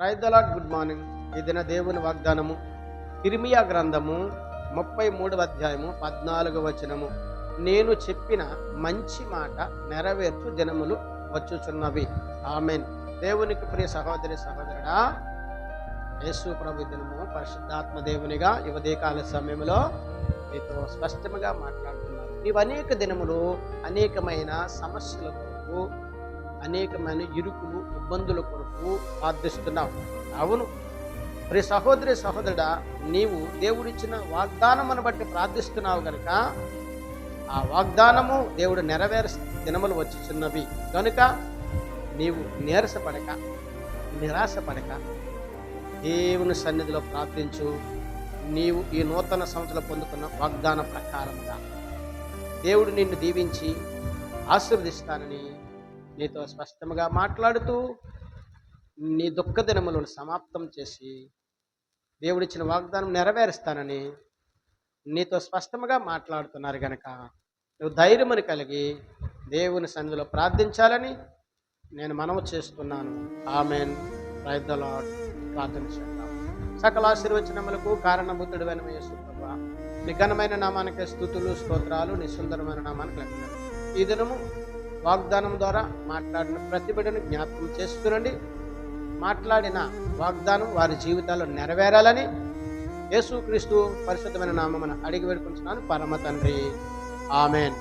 ప్రైదలాడ్ good morning ఈ దిన దేవుని వాగ్దానము ఇర్మియా గ్రంథము ముప్పై మూడవ అధ్యాయము పద్నాలుగు వచనము. నేను చెప్పిన మంచి మాట నెరవేర్చు దినములు వచ్చుచున్నవి. ఆమెన్. దేవునికి ప్రియ సహోదరి సహోదరుడా యేసు ప్రభు దినము పరిశుద్ధాత్మ దేవునిగా యువదేకాల సమయంలో నీతో స్పష్టంగా మాట్లాడుతున్నాను. నీవు అనేక దినములు అనేకమైన సమస్యలకు అనేకమైన ఇరుకులు ఇబ్బందుల కొరకు ప్రార్థిస్తున్నావు. అవును. ప్రి సహోదరి సహోదరుడా నీవు దేవుడిచ్చిన వాగ్దానమును బట్టి ప్రార్థిస్తున్నావు కనుక ఆ వాగ్దానము దేవుడు నెరవేర దినములు వచ్చుచున్నవి. కనుక నీవు నీరసపడక నిరాశపడక దేవుని సన్నిధిలో ప్రార్థించు. నీవు ఈ నూతన సంవత్సరం పొందుకున్న వాగ్దాన ప్రకారంగా దేవుడు నిన్ను దీవించి ఆశీర్వదిస్తానని నీతో స్పష్టంగా మాట్లాడుతూ నీ దుఃఖ దినములను సమాప్తం చేసి దేవుడిచ్చిన వాగ్దానం నెరవేరుస్తానని నీతో స్పష్టంగా మాట్లాడుతున్నారు గనక. నువ్వు ధైర్యముని కలిగి దేవుని సన్నిధిలో ప్రార్థించాలని నేను మనవి చేస్తున్నాను. ఆమెన్. రైతులాడ్ ప్రార్థన చేద్దాం. సకల ఆశీర్వచనములకు కారణభూతుడు వెనమయ్యేసుప్రభ నీ ఘనమైన నామానికి స్థుతులు స్తోత్రాలు నీ సుందరమైన నామానికి లభించారు ఈ దినము వాగ్దానం ద్వారా మాట్లాడిన ప్రతి బిడ్డను జ్ఞాపకం చేసుకునండి. మాట్లాడిన వాగ్దానం వారి జీవితాల్లో నెరవేరాలని యేసుక్రీస్తు పరిశుద్ధమైన నామమున అడిగి వేడుకుంటున్నాను పరమ తండ్రి. ఆమెన్.